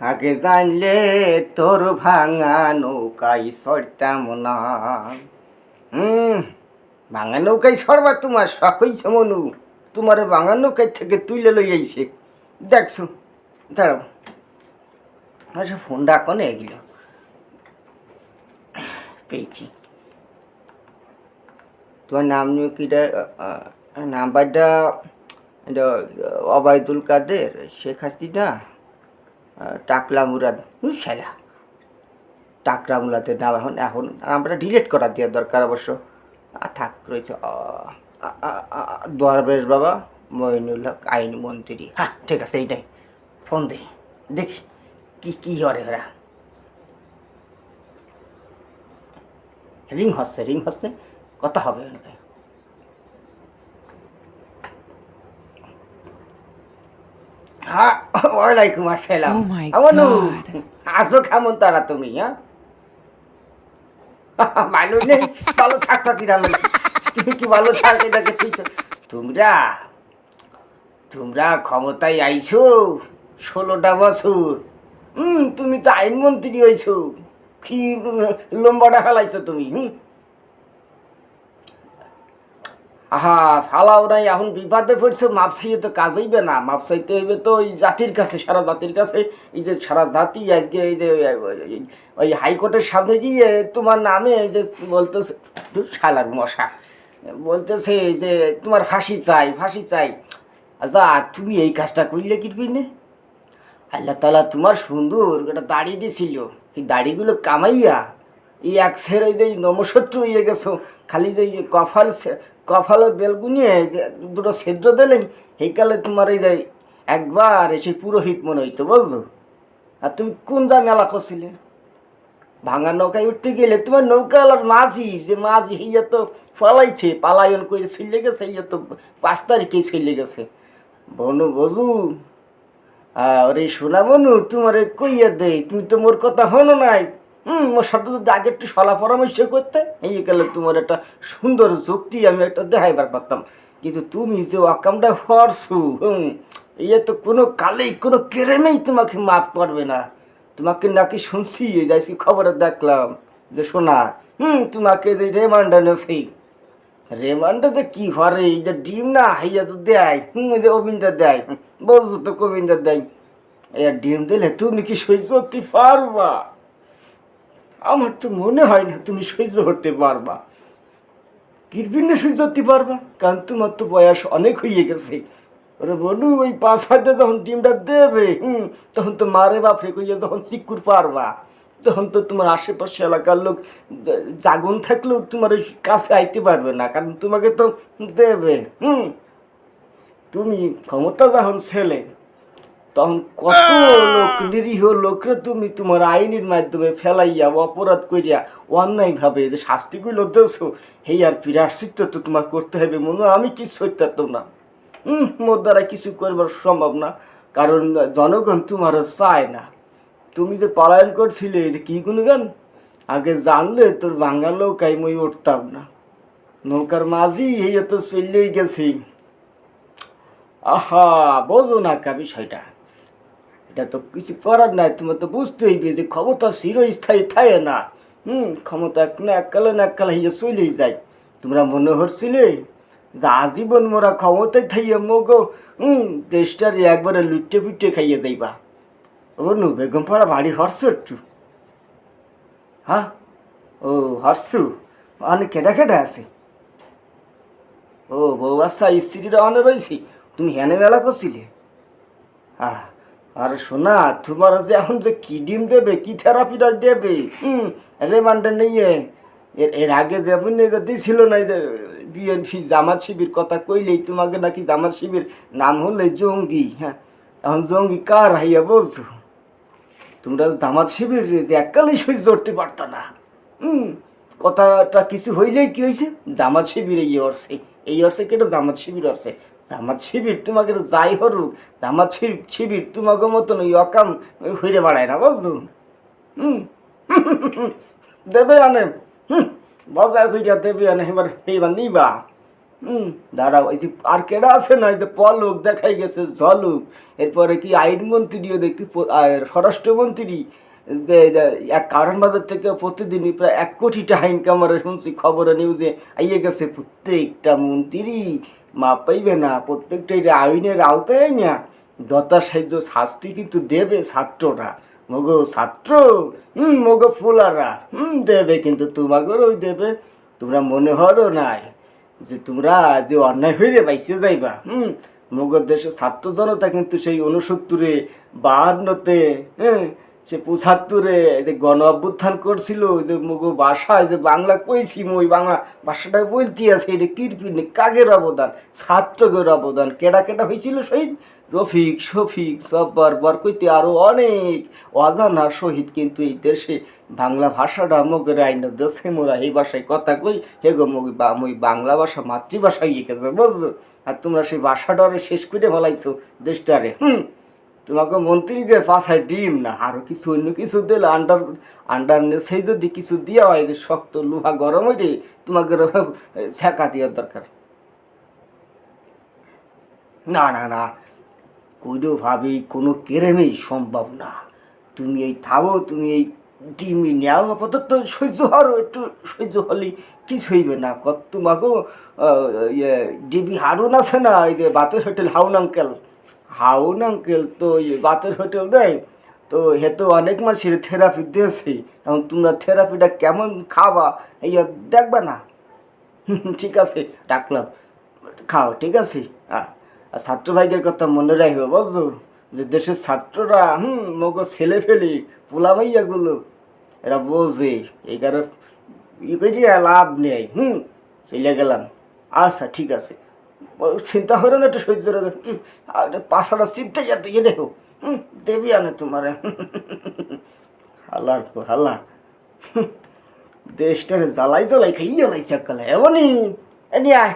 আগে জানলে তোর ভাঙা নৌকাই সরতাম না। হুম, ভাঙা নৌকায় সরবা তোমার হইছে মনু। তোমার ভাঙা নৌকায় থেকে তুলে লই আইছে। দেখছ, দাঁড়াও। আচ্ছা ফোনটা কনে এগুলো। পেয়েছি। তোমার নাম নিয়ে কিটা নাম্বারটা অবায়দুল কাদের, শেখ হাসিনা? টাকলা মুরাদ শালা টাকরা মুরাদের নাম এখন এখন আমরা ডিলিট করা দেওয়ার দরকার অবশ্য। আহ, থাক রয়েছে দরবেশ বাবা মইনুল হক আইন মন্ত্রী। হ্যাঁ ঠিক আছে এইটাই। ফোন দে দেখি কি কি করে ওরা। রিং হচ্ছে রিং হচ্ছে কথা হবে ওনাকে। হ্যাঁ ওয়ালাইকুম আসসালাম। Oh আসো কেমন তারা তুমি হ্যাঁ? ভালো নেই ভালো থাকবা তুমি কি ভালো থাকবে তুইছো তোমরা তোমরা ক্ষমতায় আইছো ষোলোটা বছর। হুম তুমি তো আইনমন্ত্রী হয়েছো কি লম্বাটা ফেলাইছো তুমি হুম? আহা, ফালাও নাই, এখন বিপদে পড়ছে মাপ চাইয়ে তো কাজ হইবে না। মাপ চাইতে হইবে তো ওই জাতির কাছে, সারা জাতির কাছে। এই যে সারা জাতি আজকে এই যে, ওই হাইকোর্টের সামনে গিয়ে তোমার নামে এই যে বলতেছে শালার মশা। বলতেছে যে, তোমার ফাঁসি চাই ফাঁসি চাই। আচ্ছা তুমি এই কাজটা করলে কি না আল্লাহ তালা তোমার সুন্দর একটা দাড়ি দিছিল। এই দাড়িগুলো কামাইয়া এই এক সের যে নমশত্রু হয়ে গেছো, খালি যে কফাল কফালের বেলগুনিয়ে যে দুটো ছিদ্র দিলেন, সেইকালে তোমার এই যে একবার এসে পুরোহিত মনে হইতো বুঝলো আর তুমি কোন দা মেলা করছিলে? ভাঙা নৌকায় উঠতে গেলে তোমার নৌকাওয়ালার মাঝি, যে মাঝি হইয়া তো পালাইছে, পালায়ন করে চলে গেছে, ইয়া তো পাঁচ তারিখেই চলে গেছে। বনু বজু, আরে শোনা বনু, তোমারে কইয়া দে তুমি তো মোর কথা হনো নাই। হুম মোর সাথে আগে একটু সলা পরামর্শ করতে, এই গেলে তোমার একটা সুন্দর যুক্তি আমি একটা দেখাইবার পারতাম। কিন্তু তুমি যে অকামটা হরছু হুম ইয়ে তো কোনো কালেই, কোনো কেরেমেই তোমাকে মাফ করবে না। তোমাকে নাকি শুনছি, এই যাইছি খবরে দেখলাম যে শোনা হুম, তোমাকে যে রেমান্ডা নেছি রেমান্ডে যে কি ঘরে এই যে ডিম না হাইয়া তো দেয়, হুম, এই যে অবিন্দা দেয় বলছো তো গোবিন্দা দেয়। এই ডিম দিলে তুমি কি সহ্য করতে পারবা? আমার তো মনে হয় না তুমি সহ্য করতে পারবা। কিরবিনে সহ্য করতে পারবা, কারণ তোমার তো বয়স অনেক হয়ে গেছে। ওরে বলু ওই পাঁচ হাতে যখন ডিমটা দেবে, হুম, তখন তো মারে বাপরে কইয়া যখন চিকুর পারবা। তখন তো তোমার আশেপাশে এলাকার লোক জাগুন থাকলেও তোমার ওই কাছে আইতে পারবে না, কারণ তোমাকে তো দেবে, হুম। তুমি ক্ষমতা যখন ছেলে তখন কত লোক, নিরীহ লোকরে তুমি তোমার আইনের মাধ্যমে ফেলাইয়া অপরাধ করিয়া অন্যায়ভাবে যে শাস্তিগুলো দেছো এই আর পিরাশ্চিত্ত তো তোমার করতে হবে মনে আমি কিছু করতে না। হুম মোর দ্বারা কিছু করবার সম্ভব না, কারণ জনগণ তোমারও চায় না। তুমি যে পলায়ন করছিলে যে কী গুণগান? আগে জানলে তোর বাঙাল নৌকায় মই উঠতাম না। নৌকার মাঝি এই তো চললেই গেছি। আহা, বোঝো না কা বিষয়টা। এটা তো কিছু করার নাই তোমার তো বুঝতে হইবে যে ক্ষমতা চিরস্থায়ী থাকে না। হুম, ক্ষমতা না এককালে না এককালে হইয়া চলেই যায়। তোমরা মনে হচ্ছিলে যে আজীবন মোরা ক্ষমতায় থাইয়া মগো, হুম, দেশটার একবারে লুটে পুটে খাইয়ে যাইবা। ও নু বেগম পাড়া বাড়ি হরছ একটু। হ্যাঁ? ও, হরছু? অনেক কেটা কেটা আছে? ও, বউ বাচ্চা স্ত্রীরা অনে রয়েছি। তুমি হেনে মেলা করছিলে? আহ। আর শোনা, তোমার যে এখন যে কি ডিম দেবে, কি থেরাপিটা দেবে? হুম রেমান্ডে নিয়ে। এর এর আগে যে আপনি না যে বিএনপি জামাত শিবির কথা কইলেই তোমাকে নাকি জামাত শিবির নাম হলে জঙ্গি হ্যাঁ? এখন জঙ্গি কার হাইয়া বলছো? তোমরা জামাত শিবির যে এককালেই সহ্য করতে পারত না। হুম, কথাটা কিছু হইলেই কি হয়েছে জামাত শিবির এই অর্থে এই অর্থে কেটে জামাত শিবির অর্থে জামাত শিবির তোমাকে যাই হরুক, জামাত শিবির তোমাকে মতন ওই অকাম ওই হইরে বাড়ায় না, বুঝছ? হুম? দেবে আনে, হুম? বজায় হইয়া দেবে আনে, এবার এইবার নিবা। হুম? দাঁড়াও, এই যে আর কেডা আছে না, এই যে পলক দেখাই গেছে, ঝলুক। এরপরে কি আইনমন্ত্রীও দেখি স্বরাষ্ট্রমন্ত্রী যে এক কারণ বাজার থেকে প্রতিদিনই প্রায় এক কোটি টাকা ইনকাম করে শুনছি খবরে নিউজে আইয়ে গেছে প্রত্যেকটা মন্ত্রী, মা পাইবে না, প্রত্যেকটা এটা আইনের আওতায় না যথাসাধ্য শাস্তি কিন্তু দেবে ছাত্ররা। মগো ছাত্র, হুম, মগো ফুলারা, হুম, দেবে কিন্তু তোমাগরও দেবে। তোমরা মনে হরও নাই যে তোমরা যে অন্যায় হইলে বাইসে যাইবা, হুম মগর দেশের ছাত্র জনতা কিন্তু সেই উনসত্তরে বাহান্নতে হ্যাঁ সে পঁচাত্তরে যে গণ অভ্যুত্থান করছিল ওই যে মগ ভাষায় যে বাংলা কইছি ওই বাংলা ভাষাটা বলতে আছে, এটা কিরপিনে কাগের অবদান ছাত্রকের অবদান, কেডা কেডা হয়েছিল শহীদ? রফিক, শফিক, সব্বার বরকইতে আরও অনেক অজানা শহীদ, কিন্তু এই দেশে বাংলা ভাষাটা মগের আইন দেশে মোরা এই ভাষায় কথা কই, হে গো মগ বা, মই বাংলা ভাষা মাতৃভাষা ইয়ে গেছে বুঝছ? আর তোমরা সেই ভাষাটারে শেষ করে ফেলাইছো, দেশটারে, হুম? তোমাকে মন্ত্রীদের পাশায় ডিম না। আরও কিছু অন্য কিছু দিলে আন্ডার আন্ডার সেই যদি কিছু দেওয়া হয়, যে শক্ত লোহা গরম হইলে তোমাকে ছেঁকা দেওয়ার দরকার। না না না, কোনোভাবেই কোনো কেরেমেই সম্ভব না। তুমি এই থাবো, তুমি এই ডিমি নেও আপাতত সহ্য হারো একটু সহ্য হলে কিছু হইবে না। কত তোমাকেও ইয়ে ডিবি হারুন আছে না, এই যে বাতের হোটেল হাউন হাউন আঙ্কেল তো বাতের হোটেল দেয় তো হে তো অনেক মানুষের থেরাপি দিয়েছে। এখন তোমরা থেরাপিটা কেমন খাবা? এই দেখবা না? ঠিক আছে, রাখলাম। খাও, ঠিক আছে? আর ছাত্র ভাইদের কথা মনে রাখবে, বুঝছ? যে দেশের ছাত্ররা, হুম, মগো ছেলে ফেলে পোলামাইয়াগুলো, এরা বোঝে এই কারণ ই করে লাভ নেই। হুম চলে গেলাম। আচ্ছা ঠিক আছে। চিন্তা করো না একটু সহ্য করে পাশাটা চিপটে যাতে গিয়ে দেখো। হুম, দেবী আনে তোমার। হালা। হালা দেশটাকে জ্বালাই জ্বালাই খাইয়ে লাই চাকালে এমনই এনে আয়।